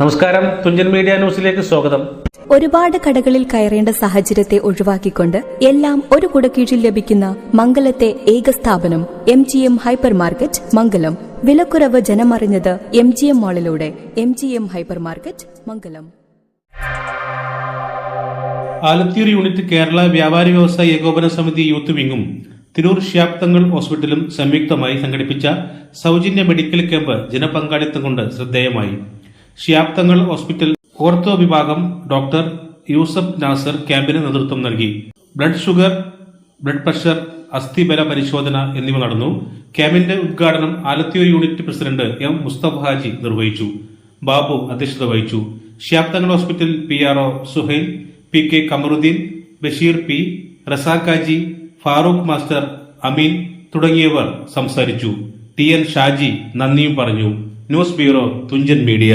നമസ്കാരം. തുഞ്ചൻ മീഡിയ ന്യൂസിലേക്ക് സ്വാഗതം. ഒരുപാട് കടകളിൽ കയറേണ്ട സാഹചര്യത്തെ ഒഴിവാക്കിക്കൊണ്ട് എല്ലാം ഒരു കുടക്കീഴിൽ ലഭിക്കുന്ന മംഗലത്തെ ഏക സ്ഥാപനം M G M hypermarket Mangalam. വിലക്കുറവ് ജനമറിഞ്ഞത് M G M മാളിലൂടെ M G M hypermarket Mangalam. Alathiyur unit Kerala വ്യാപാരി വ്യവസായ ഏകോപന സമിതി യൂത്ത് വിങ്ങും തിരൂർ ശ്യാപ്തങ്ങൾ ഹോസ്പിറ്റലും സംയുക്തമായി സംഘടിപ്പിച്ച സൗജന്യ മെഡിക്കൽ ക്യാമ്പ് ജനപങ്കാളിത്തം കൊണ്ട് ശ്രദ്ധേയമായി. ശ്യാപ്തങ്ങൾ ഹോസ്പിറ്റൽ ഓർത്തോ വിഭാഗം ഡോക്ടർ യൂസഫ് നാസർ ക്യാമ്പിന് നേതൃത്വം നൽകി. ബ്ലഡ് ഷുഗർ ബ്ലഡ് പ്രഷർ അസ്ഥിബല പരിശോധന എന്നിവ നടന്നു. ക്യാമ്പിന്റെ ഉദ്ഘാടനം Alathiyur unit president M Mustafa Haji നിർവഹിച്ചു. ബാബു അധ്യക്ഷത വഹിച്ചു. ശ്യാപ്തങ്ങൾ hospital P R O Suhail P K Kamaruddin Basheer P Razakhaji Farooq master Ameen തുടങ്ങിയവർ സംസാരിച്ചു. ടി എൻ ഷാജി നന്ദിയും പറഞ്ഞു. News bureau Thunchan media.